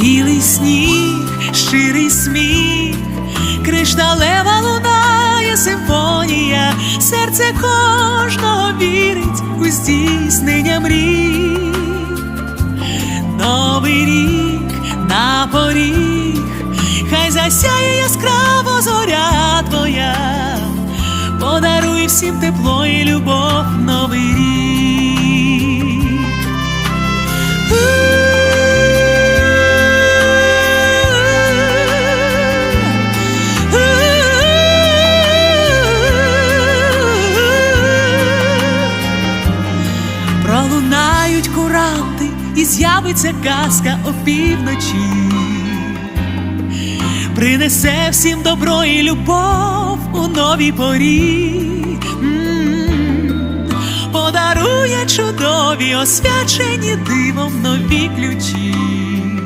білий сніг, щирий сміх, кришталева лунає симфонія, серце кожного вірить у здійснення мрій. Новий рік на поріг, хай засяє яскраво зоря твоя, подаруй всім тепло і любов Пролунають куранти і з'явиться казка опівночі. Принесе всім добро і любов у новій порі. Подарує чудові, освячені дивом нові ключі.